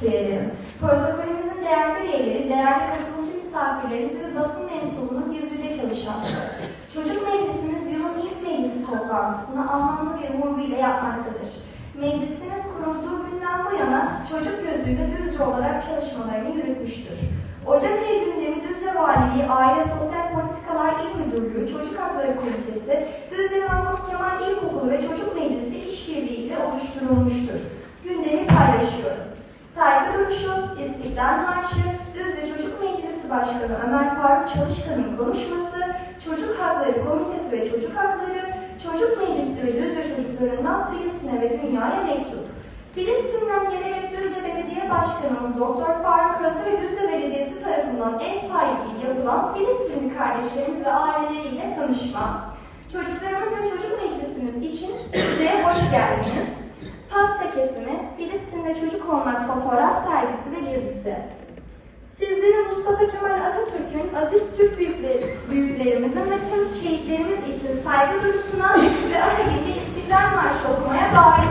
isteyelim. Protokolümüzün değerli üyeleri, değerli katılımcı misafirlerimiz ve basın mensubunun yüzüyle çalışanları. Çocuk Meclisimiz yılın ilk meclisi toplantısını anlamlı bir vurguyla yapmaktadır. Meclisimiz kurulduğu günden bu yana çocuk gözüyle Düzce olarak çalışmalarını yürütmüştür. Ocak ayı gündemi Düzce Valiliği, Aile Sosyal Politikalar İl Müdürlüğü, Çocuk Hakları Komitesi, Düzce Mahmut Kemal İlkokulu ve Çocuk Meclisi işbirliği ile oluşturulmuştur. Gündemi paylaşıyorum. Saygı duruşu, İstiklal Marşı, Düzce Çocuk Meclisi Başkanı Ömer Faruk Çalışkan'ın konuşması, Çocuk Hakları Komitesi ve Çocuk Hakları, Çocuk Meclisi ve Düzce çocuklarından Filistin'e ve dünyaya mektup. Filistin'den gelerek Düzce Belediye Başkanımız Doktor Faruk Özü ve Düzce Belediyesi tarafından ev sahipliği yapılan Filistinli kardeşlerimiz ve aileleriyle tanışma. Çocuklarımız ve çocuk meclisimiz için Düzce'ye hoş geldiniz. Pasta kesimi, Filistin'de çocuk olmak fotoğraf sergisi ve gezisi. Sizleri Mustafa Kemal Atatürk'ün aziz Türk büyükleri, büyüklerimizin ve tüm şehitlerimiz için saygı duruşuna ve akabinde İstiklal Marşı okumaya davet